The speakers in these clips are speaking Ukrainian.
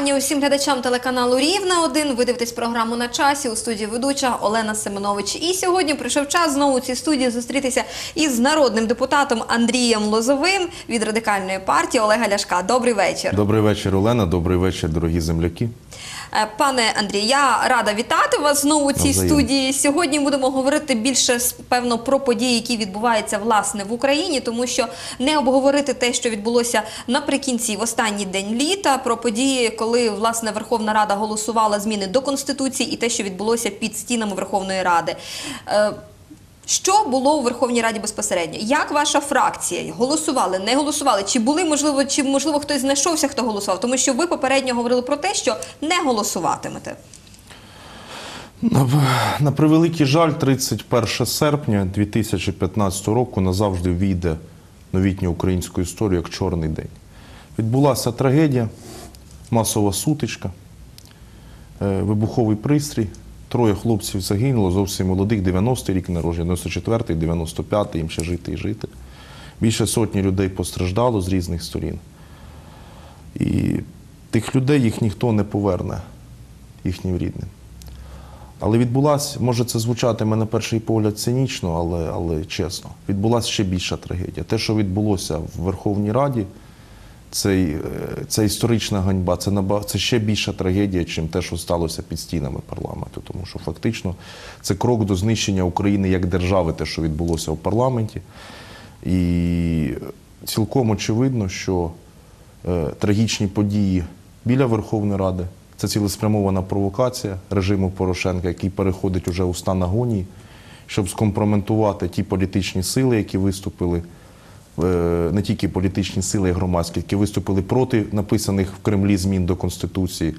вітання усім глядачам телеканалу Рівна 1 Ви дивитесь програму на часі у студії ведуча Олена Семенович. І сьогодні прийшов час знову у цій студії зустрітися із народним депутатом Андрієм Лозовим від радикальної партії Олега Ляшка. Добрий вечір. Добрий вечір, Олена. Добрий вечір, дорогі земляки. Е, Пане Андрій, я рада вітати вас знову у цій студії. Сьогодні будемо говорити більше певно про події, які відбуваються власне в Україні, тому що не обговорити те, що відбулося наприкінці в останній день літа, про події, коли власне Верховна Рада голосувала зміни до конституції, і те, що відбулося під стінами Верховної Ради. Що було у Верховній Раді безпосередньо? Як ваша фракція голосували, не голосували? Чи були можливо, чи можливо хтось знайшовся, хто голосував? Тому що ви попередньо говорили про те, що не голосуватимете. На, на превеликий жаль, 31 серпня 2015 року назавжди війде новітню українську історію як чорний день. Відбулася трагедія, масова сутичка, е, вибуховий пристрій. Троє хлопців загинуло, зовсім молодих, 90-й рік народження, 94-й, 95-й, їм ще жити і жити. Більше сотні людей постраждало з різних сторін. І тих людей їх ніхто не поверне їхнім рідним. Але відбулася, може це звучатиме на перший погляд цинічно, але, але чесно, відбулася ще більша трагедія. Те, що відбулося в Верховній Раді, це, е, це історична ганьба, це, наба- це ще більша трагедія, чим те, що сталося під стінами парламенту. Тому що фактично це крок до знищення України як держави, те, що відбулося в парламенті. І цілком очевидно, що е, трагічні події біля Верховної Ради це цілеспрямована провокація режиму Порошенка, який переходить уже у стан агонії, щоб скомпрометувати ті політичні сили, які виступили, не тільки політичні сили, й громадські, які виступили проти написаних в Кремлі змін до Конституції.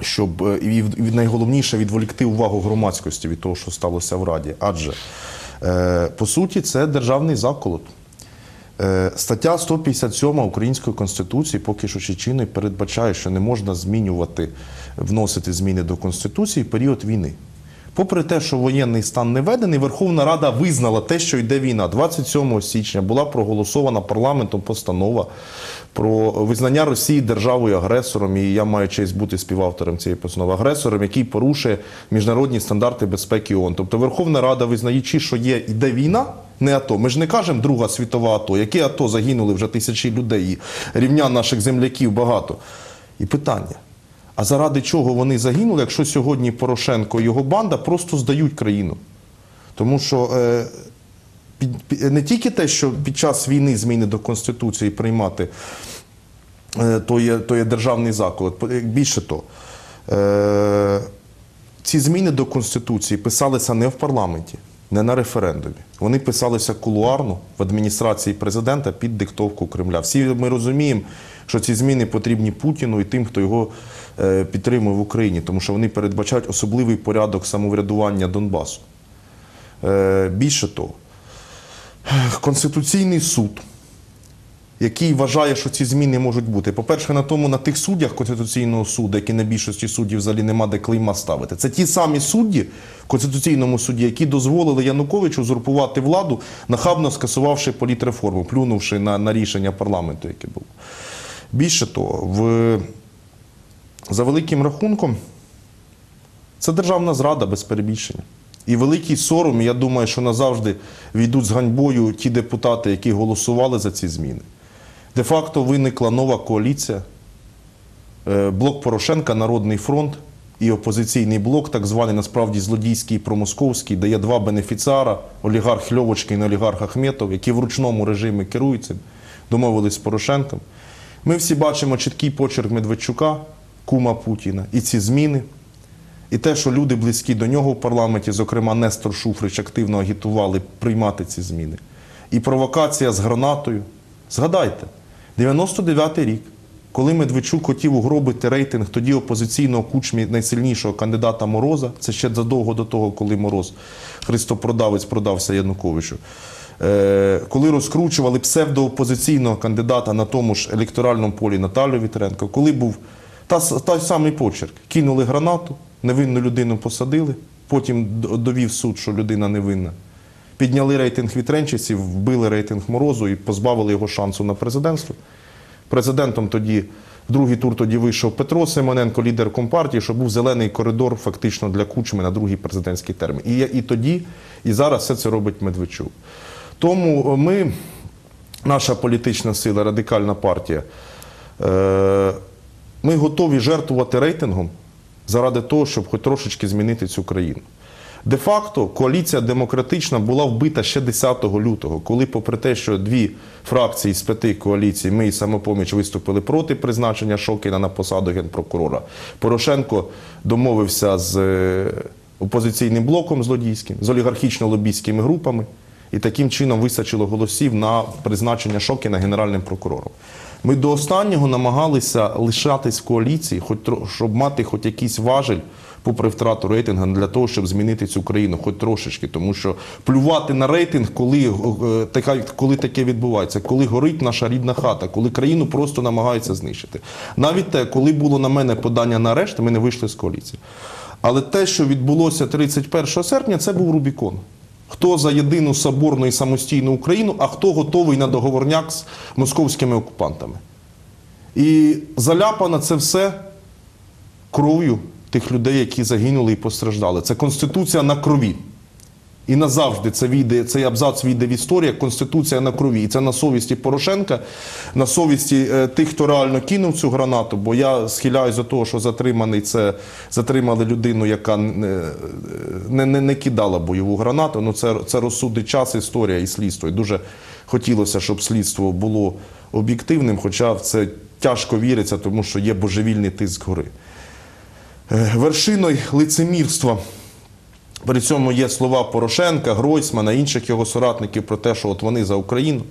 Щоб е, і найголовніше відволікти увагу громадськості від того, що сталося в Раді. Адже е, по суті це державний заколот. Е, Стаття 157 Української конституції, поки що ще чинною, передбачає, що не можна змінювати, вносити зміни до конституції в період війни. Попри те, що воєнний стан не введений, Верховна Рада визнала те, що йде війна. 27 січня була проголосована парламентом постанова про визнання Росії державою агресором. І я маю честь бути співавтором цієї постанови агресором, який порушує міжнародні стандарти безпеки ООН. Тобто Верховна Рада, визнаючи, що є іде війна, не АТО. Ми ж не кажемо Друга світова АТО. Яке АТО загинули вже тисячі людей, і рівня наших земляків багато. І питання. А заради чого вони загинули, якщо сьогодні Порошенко і його банда просто здають країну? Тому що е, під, не тільки те, що під час війни зміни до Конституції приймати, е, то, є, то є державний заклад. Більше того, е, ці зміни до Конституції писалися не в парламенті, не на референдумі. Вони писалися кулуарно в адміністрації президента під диктовку Кремля. Всі ми розуміємо, що ці зміни потрібні Путіну і тим, хто його е, підтримує в Україні, тому що вони передбачають особливий порядок самоврядування Донбасу. Е, більше того, Конституційний суд який вважає, що ці зміни можуть бути. По-перше, на тому на тих суддях Конституційного суду, які на більшості суддів взагалі нема де клейма ставити. Це ті самі судді в Конституційному суді, які дозволили Януковичу узурпувати владу, нахабно скасувавши політреформу, плюнувши на, на рішення парламенту, яке було. Більше того, в, за великим рахунком, це державна зрада без перебільшення. І великий сором, я думаю, що назавжди війдуть з ганьбою ті депутати, які голосували за ці зміни. Де-факто виникла нова коаліція. Е, Блок Порошенка, Народний фронт і опозиційний блок, так званий насправді злодійський і промосковський, де є два бенефіціара, олігарх Льовочкин і олігарх Ахметов, які в ручному режимі керують цим, домовились з Порошенком. Ми всі бачимо чіткий почерк Медведчука, кума Путіна, і ці зміни. І те, що люди близькі до нього в парламенті, зокрема Нестор Шуфрич, активно агітували приймати ці зміни. І провокація з гранатою. Згадайте, 99-й рік, коли Медведчук хотів угробити рейтинг тоді опозиційного кучмі найсильнішого кандидата Мороза, це ще задовго до того, коли Мороз, Христопродавець, продався Януковичу. Е, коли розкручували псевдоопозиційного кандидата на тому ж електоральному полі Наталію Вітренко, коли був той самий почерк, кинули гранату, невинну людину посадили, потім довів суд, що людина невинна. Підняли рейтинг вітренчиців, вбили рейтинг морозу і позбавили його шансу на президентство. Президентом тоді В другий тур тоді вийшов Петро Симоненко, лідер компартії, що був зелений коридор фактично для Кучми на другий президентський термін. І, і тоді, і зараз все це робить Медведчук. Тому ми, наша політична сила, радикальна партія, е, ми готові жертвувати рейтингом заради того, щоб хоч трошечки змінити цю країну. Де-факто коаліція демократична була вбита ще 10 лютого, коли, попри те, що дві фракції з п'яти коаліцій, ми і самопоміч виступили проти призначення Шокіна на посаду генпрокурора. Порошенко домовився з е, опозиційним блоком злодійським, з олігархічно-лобійськими групами, і таким чином вистачило голосів на призначення Шокіна генеральним прокурором. Ми до останнього намагалися лишатись в коаліції, хоч щоб мати хоч якийсь важель, попри втрату рейтингу, для того, щоб змінити цю країну, хоч трошечки. Тому що плювати на рейтинг, коли, е, така, коли таке відбувається, коли горить наша рідна хата, коли країну просто намагаються знищити. Навіть те, коли було на мене подання на арешт, ми не вийшли з коаліції. Але те, що відбулося 31 серпня, це був Рубікон. Хто за єдину соборну і самостійну Україну, а хто готовий на договорняк з московськими окупантами. І заляпано це все кров'ю тих людей, які загинули і постраждали. Це конституція на крові. І назавжди це війде, цей абзац війде в історію, конституція на крові. І це на совісті Порошенка, на совісті е, тих, хто реально кинув цю гранату. Бо я схиляюсь до того, що затриманий це затримали людину, яка не, не, не, не кидала бойову гранату. Ну це, це розсудить час, історія і слідство. І дуже хотілося, щоб слідство було об'єктивним, хоча в це тяжко віриться, тому що є божевільний тиск гори. Е, Вершиною лицемірства при цьому є слова Порошенка, Гройсмана, інших його соратників про те, що от вони за Україну.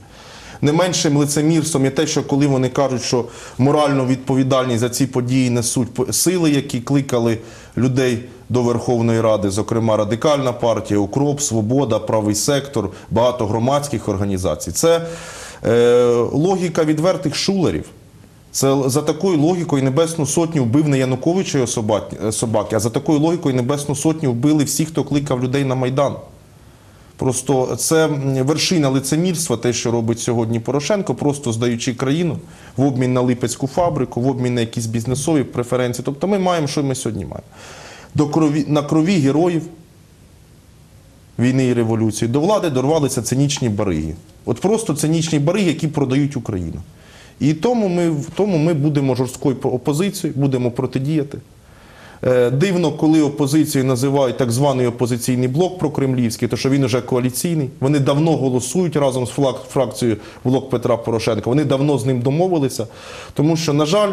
Не меншим лицемірством є те, що коли вони кажуть, що моральну відповідальність за ці події несуть сили, які кликали людей до Верховної Ради, зокрема Радикальна партія, Укроп, Свобода, Правий сектор, багато громадських організацій. Це е, логіка відвертих шулерів. Це за такою логікою Небесну Сотню вбив не Януковича його собаки, е, а за такою логікою Небесну Сотню вбили всі, хто кликав людей на Майдан. Просто це вершина лицемірства, те, що робить сьогодні Порошенко, просто здаючи країну в обмін на липецьку фабрику, в обмін на якісь бізнесові преференції. Тобто ми маємо, що ми сьогодні маємо. До крові, на крові героїв війни і революції до влади дорвалися цинічні бариги. От просто цинічні бариги, які продають Україну. І тому ми, тому ми будемо жорсткою опозицією, будемо протидіяти. Е, Дивно, коли опозицію називають так званий опозиційний блок прокремлівський, то що він вже коаліційний. Вони давно голосують разом з фракцією блок Петра Порошенка. Вони давно з ним домовилися. Тому що, на жаль,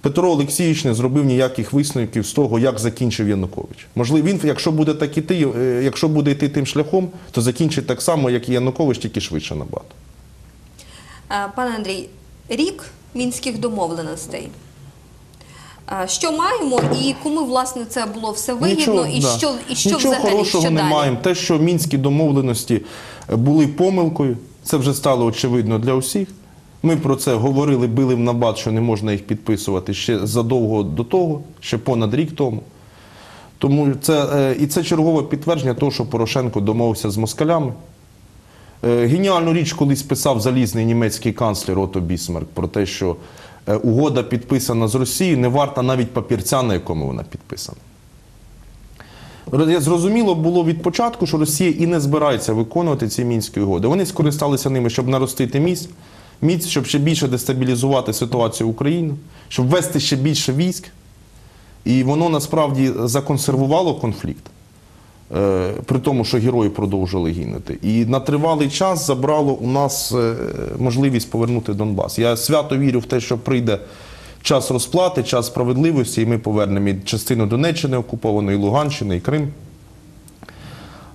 Петро Олексійович не зробив ніяких висновків з того, як закінчив Янукович. Можливо, він, якщо буде так іти, е, якщо буде йти тим шляхом, то закінчить так само, як і Янукович, тільки швидше набагато. Е, Пане Андрій, рік мінських домовленостей. Що маємо і кому власне це було все вигідно, і да. що і що Нічого взагалі хорошого що не далі? маємо. Те, що мінські домовленості е, були помилкою, це вже стало очевидно для усіх. Ми про це говорили, били в набат, що не можна їх підписувати ще задовго до того, ще понад рік тому. Тому це е, і це чергове підтвердження того, що Порошенко домовився з москалями. Е, Геніальну річ колись писав залізний німецький канцлер Ото Бісмарк про те, що е, угода підписана з Росією, не варта навіть папірця, на якому вона підписана. Зрозуміло було від початку, що Росія і не збирається виконувати ці мінські угоди. Вони скористалися ними, щоб наростити міць, міць, щоб ще більше дестабілізувати ситуацію в Україні, щоб ввести ще більше військ. І воно насправді законсервувало конфлікт. Е, При тому, що герої продовжили гинути. І на тривалий час забрало у нас е, можливість повернути Донбас. Я свято вірю в те, що прийде час розплати, час справедливості, і ми повернемо і частину Донеччини окупованої, Луганщини і Крим.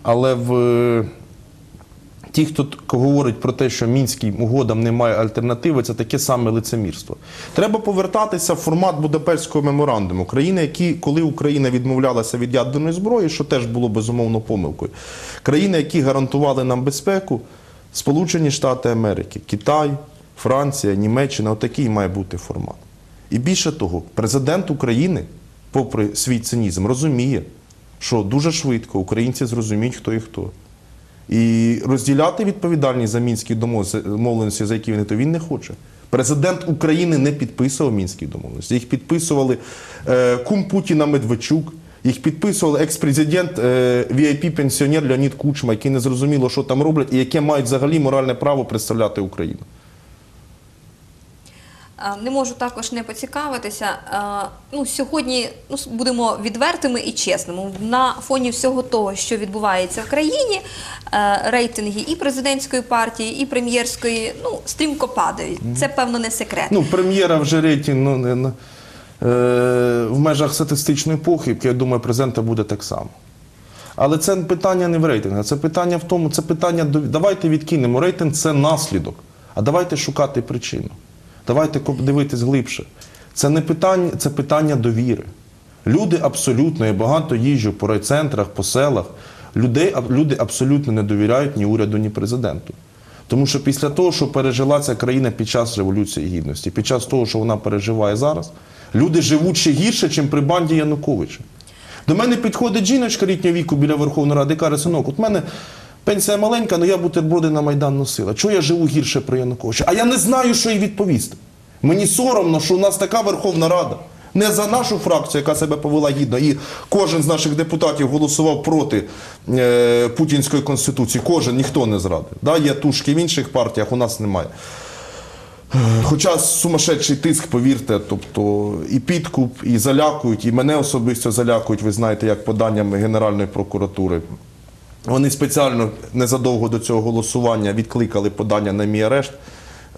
Але в ті, хто говорить про те, що мінським угодам немає альтернативи, це таке саме лицемірство. Треба повертатися в формат Будапештського меморандуму. Країни, які, коли Україна відмовлялася від ядерної зброї, що теж було безумовно помилкою. Країни, які гарантували нам безпеку, Сполучені Штати Америки, Китай, Франція, Німеччина отакий має бути формат. І більше того, президент України, попри свій цинізм, розуміє, що дуже швидко українці зрозуміють, хто і хто. І розділяти відповідальність за мінські домовленості, за які він, то він не хоче. Президент України не підписував мінські домовленості. Їх підписували е, кум Путіна Медведчук, їх підписували екс-президент е, VIP-пенсіонер Леонід Кучма, який не зрозуміло, що там роблять, і яке мають взагалі моральне право представляти Україну. Е, Не можу також не поцікавитися. Е, Ну, сьогодні ну, будемо відвертими і чесними. На фоні всього того, що відбувається в країні, е, рейтинги і президентської партії, і прем'єрської ну, стрімко падають. Це, певно, не секрет. Ну, прем'єра вже рейтинг ну, не, не, е, в межах статистичної похибки, я думаю, президента буде так само. Але це питання не в рейтингах, це питання в тому, це питання давайте відкинемо. Рейтинг це наслідок. А давайте шукати причину. Давайте дивитись глибше. Це не питання, це питання довіри. Люди абсолютно, я багато їжджу по райцентрах, по селах. Людей, люди абсолютно не довіряють ні уряду, ні президенту. Тому що після того, що пережила ця країна під час Революції Гідності, під час того, що вона переживає зараз, люди живуть ще гірше, ніж при банді Януковича. До мене підходить жіночка літнього віку біля Верховної Ради і каже, синок, от мене пенсія маленька, але я бутерброди на Майдан носила. Чого я живу гірше при Януковича? А я не знаю, що їй відповісти. Мені соромно, що у нас така Верховна Рада. Не за нашу фракцію, яка себе повела гідно, і кожен з наших депутатів голосував проти е, путінської конституції. Кожен ніхто не зрадив. Да, є тушки в інших партіях, у нас немає. Хоча сумасшедший тиск, повірте, тобто і підкуп, і залякують, і мене особисто залякують, ви знаєте, як поданнями Генеральної прокуратури. Вони спеціально незадовго до цього голосування відкликали подання на мій арешт,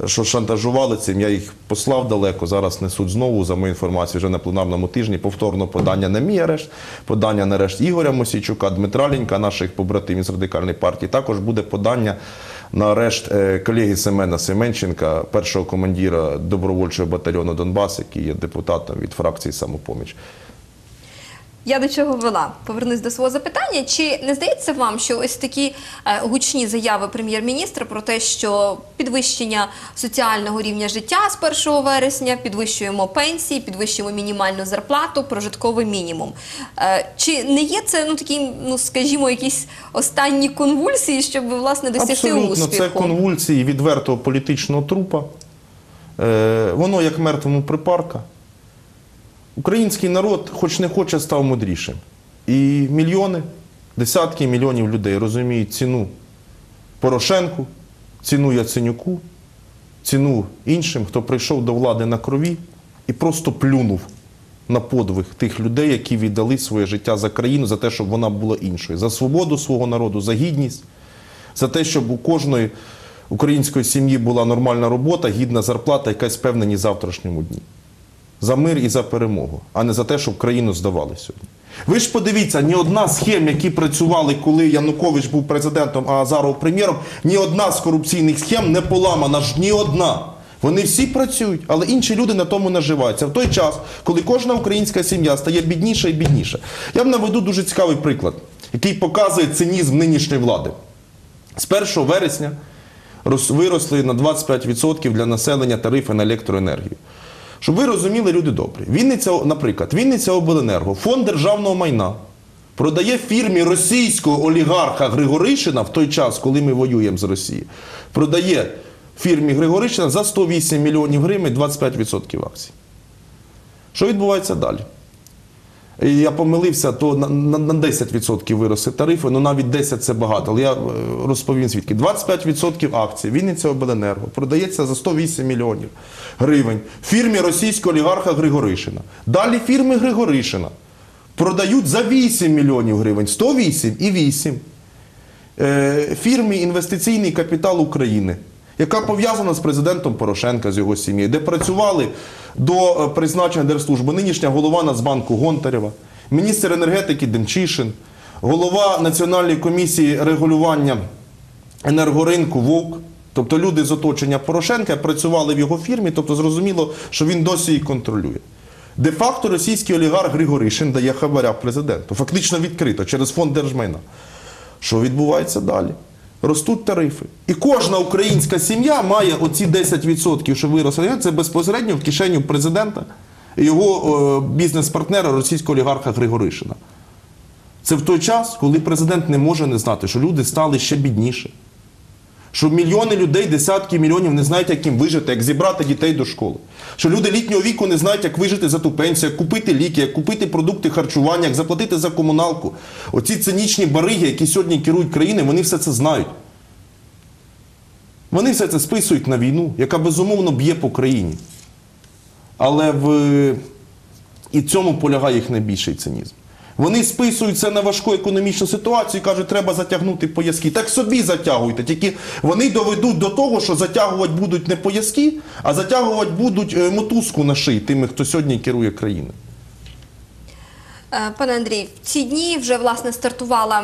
що шантажували цим. Я їх послав далеко. Зараз несуть знову, за мою інформацію, вже на пленарному тижні повторно подання на мій арешт, подання на арешт Ігоря Мосійчука, Дмитра Лінька, наших побратимів з радикальної партії. Також буде подання на арешт е, колеги Семена Семенченка, першого командира добровольчого батальйону Донбас, який є депутатом від фракції самопоміч. Я до чого вела? Повернусь до свого запитання. Чи не здається вам, що ось такі е, гучні заяви прем'єр-міністра про те, що підвищення соціального рівня життя з 1 вересня, підвищуємо пенсії, підвищуємо мінімальну зарплату, прожитковий мінімум. Е, чи не є це ну такі, ну скажімо, якісь останні конвульсії, щоб власне досягти Абсолютно, успіху? це конвульсії відвертого політичного трупа. Е, воно як мертвому припарка. Український народ, хоч не хоче, став мудрішим. І мільйони, десятки мільйонів людей розуміють ціну Порошенку, ціну Яценюку, ціну іншим, хто прийшов до влади на крові і просто плюнув на подвиг тих людей, які віддали своє життя за країну, за те, щоб вона була іншою, за свободу свого народу, за гідність, за те, щоб у кожної української сім'ї була нормальна робота, гідна зарплата, якась впевненість завтрашньому дні. За мир і за перемогу, а не за те, щоб країну здавали сьогодні. Ви ж подивіться, ні одна з схем, які працювали, коли Янукович був президентом, а Азаров прем'єром, ні одна з корупційних схем не поламана ж ні одна. Вони всі працюють, але інші люди на тому наживаються. В той час, коли кожна українська сім'я стає бідніша і бідніша. Я вам наведу дуже цікавий приклад, який показує цинізм нинішньої влади. З 1 вересня виросли на 25% для населення тарифи на електроенергію. Щоб ви розуміли, люди добрі. Вінниця, наприклад, Вінниця Обленерго, фонд державного майна продає фірмі російського олігарха Григоришина в той час, коли ми воюємо з Росією, продає фірмі Григоришина за 108 мільйонів гривень 25% акцій. Що відбувається далі? Я помилився, то на 10% виросли тарифи, ну навіть 10 це багато. Але я е, розповім звідки. 25% акцій Вінниця Обленерго продається за 108 мільйонів гривень фірмі російського олігарха Григоришина. Далі фірми Григоришина продають за 8 мільйонів гривень, 108 і 8 е, фірмі Інвестиційний капітал України, яка пов'язана з президентом Порошенка, з його сім'єю, де працювали до е, призначення держслужби нинішня голова Нацбанку Гонтарева, міністр енергетики Демчишин, голова Національної комісії регулювання енергоринку ВОК. Тобто люди з оточення Порошенка працювали в його фірмі, тобто зрозуміло, що він досі її контролює. Де-факто російський олігарх Григоришин дає хабаря президенту, фактично відкрито через фонд держмайна. Що відбувається далі? Ростуть тарифи. І кожна українська сім'я має оці 10%, що виросли, це безпосередньо в кишеню президента і його е, бізнес-партнера російського олігарха Григоришина. Це в той час, коли президент не може не знати, що люди стали ще бідніше. Що мільйони людей, десятки мільйонів не знають, як їм вижити, як зібрати дітей до школи. Що люди літнього віку не знають, як вижити за ту пенсію, як купити ліки, як купити продукти харчування, як заплатити за комуналку. Оці цинічні бариги, які сьогодні керують країною, вони все це знають. Вони все це списують на війну, яка безумовно б'є по країні. Але в і цьому полягає їх найбільший цинізм. Вони списують це на важку економічну ситуацію і кажуть, треба затягнути пояски. Так собі затягуйте. Тільки вони доведуть до того, що затягувати будуть не пояски, а затягувати будуть е, мотузку на шиї тими, хто сьогодні керує країною. Е, Пане Андрій, в ці дні вже власне стартувала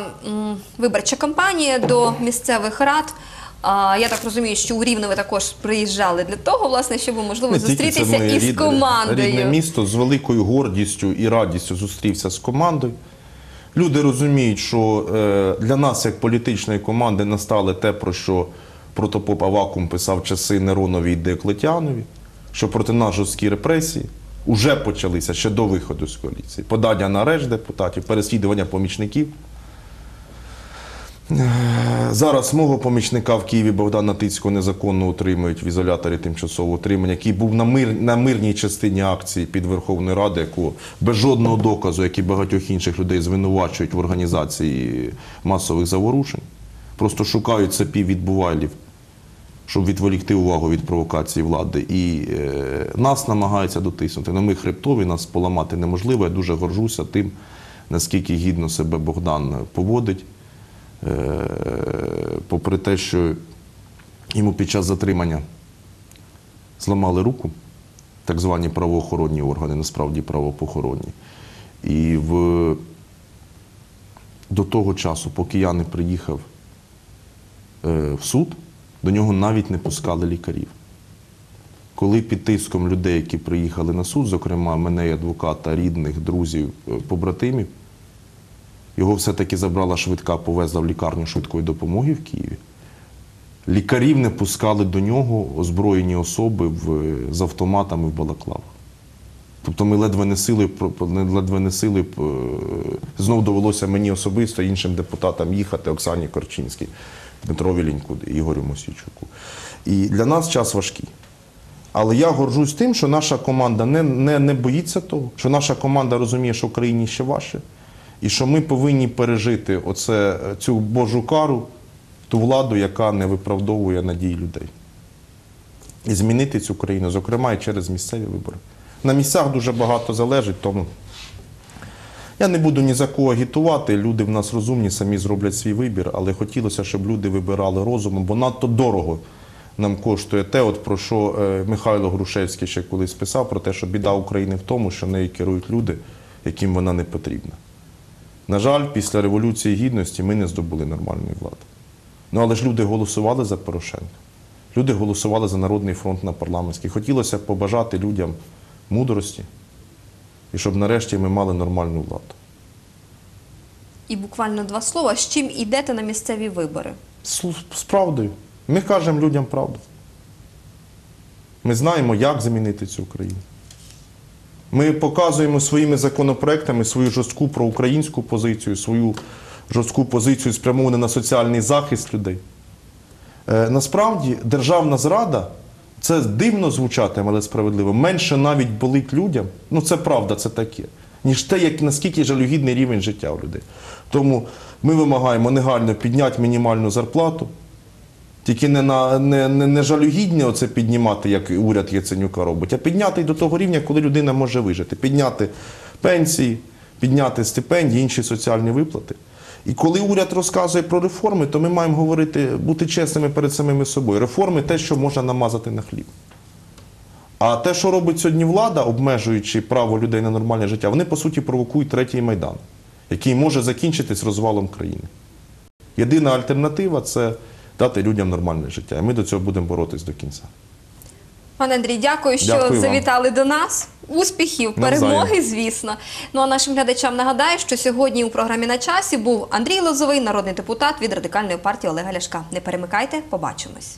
виборча кампанія до місцевих рад. А, я так розумію, що у Рівне ви також приїжджали для того, власне, щоб можливо Не тільки це зустрітися моє із рідне- командою. Рідне місто з великою гордістю і радістю зустрівся з командою. Люди розуміють, що е, для нас, як політичної команди, настали те, про що протопоп Авакум писав часи Неронові і Деоклетіанові, що проти нас жорсткі репресії вже почалися ще до виходу з коаліції. Подання на арешт депутатів, переслідування помічників. Е, Зараз мого помічника в Києві Богдана Тицького незаконно утримують в ізоляторі тимчасового утримання, який був на, мир, на мирній частині акції під Верховною Радою, яку без жодного доказу, як і багатьох інших людей, звинувачують в організації масових заворушень. Просто шукають цепі відбувайлів, щоб відволікти увагу від провокації влади. І е, нас намагаються дотиснути. Ну, ми хребтові, нас поламати неможливо. Я дуже горжуся тим, наскільки гідно себе Богдан поводить. Е, попри те, що йому під час затримання зламали руку, так звані правоохоронні органи, насправді правопохоронні. І в, до того часу, поки я не приїхав е, в суд, до нього навіть не пускали лікарів. Коли під тиском людей, які приїхали на суд, зокрема мене, і адвоката, рідних, друзів, е, побратимів, його все-таки забрала швидка, повезла в лікарню швидкої допомоги в Києві. Лікарів не пускали до нього озброєні особи в, з автоматами в балаклавах. Тобто ми ледве не сили, ледве не сили е, знов довелося мені особисто іншим депутатам їхати, Оксані Корчинській, Дмитрові Ліньку, Ігорю Мосійчуку. І для нас час важкий. Але я горжусь тим, що наша команда не, не, не боїться того, що наша команда розуміє, що в країні ще важче, і що ми повинні пережити оце, цю Божу кару, ту владу, яка не виправдовує надії людей. І змінити цю країну, зокрема і через місцеві вибори. На місцях дуже багато залежить, тому я не буду ні за кого агітувати. Люди в нас розумні, самі зроблять свій вибір, але хотілося, щоб люди вибирали розумом, бо надто дорого нам коштує те, от про що е, Михайло Грушевський ще колись писав, про те, що біда України в тому, що нею керують люди, яким вона не потрібна. На жаль, після Революції Гідності ми не здобули нормальної влади. Ну але ж люди голосували за Порошенка. Люди голосували за Народний фронт на парламентський. Хотілося б побажати людям мудрості, і щоб нарешті ми мали нормальну владу. І буквально два слова. З чим йдете на місцеві вибори? З, з правдою. Ми кажемо людям правду. Ми знаємо, як змінити цю країну. Ми показуємо своїми законопроектами свою жорстку проукраїнську позицію, свою жорстку позицію спрямовану на соціальний захист людей. Е, насправді, державна зрада, це дивно звучатиме, але справедливо, менше навіть болить людям, ну це правда, це таке, ніж те, як, наскільки жалюгідний рівень життя у людей. Тому ми вимагаємо негайно підняти мінімальну зарплату, тільки не, на, не, не, не жалюгідне оце піднімати, як уряд Яценюка робить, а підняти до того рівня, коли людина може вижити. Підняти пенсії, підняти стипендії, інші соціальні виплати. І коли уряд розказує про реформи, то ми маємо говорити, бути чесними перед самими собою. Реформи те, що можна намазати на хліб. А те, що робить сьогодні влада, обмежуючи право людей на нормальне життя, вони по суті провокують третій майдан, який може закінчитись розвалом країни. Єдина альтернатива це дати людям нормальне життя. І ми до цього будемо боротись до кінця. Пане Андрій, дякую, що Дякую вам. завітали до нас. Успіхів, Навзаєм. перемоги, звісно. Ну а нашим глядачам нагадаю, що сьогодні у програмі на часі був Андрій Лозовий, народний депутат від радикальної партії Олега Ляшка. Не перемикайте, побачимось.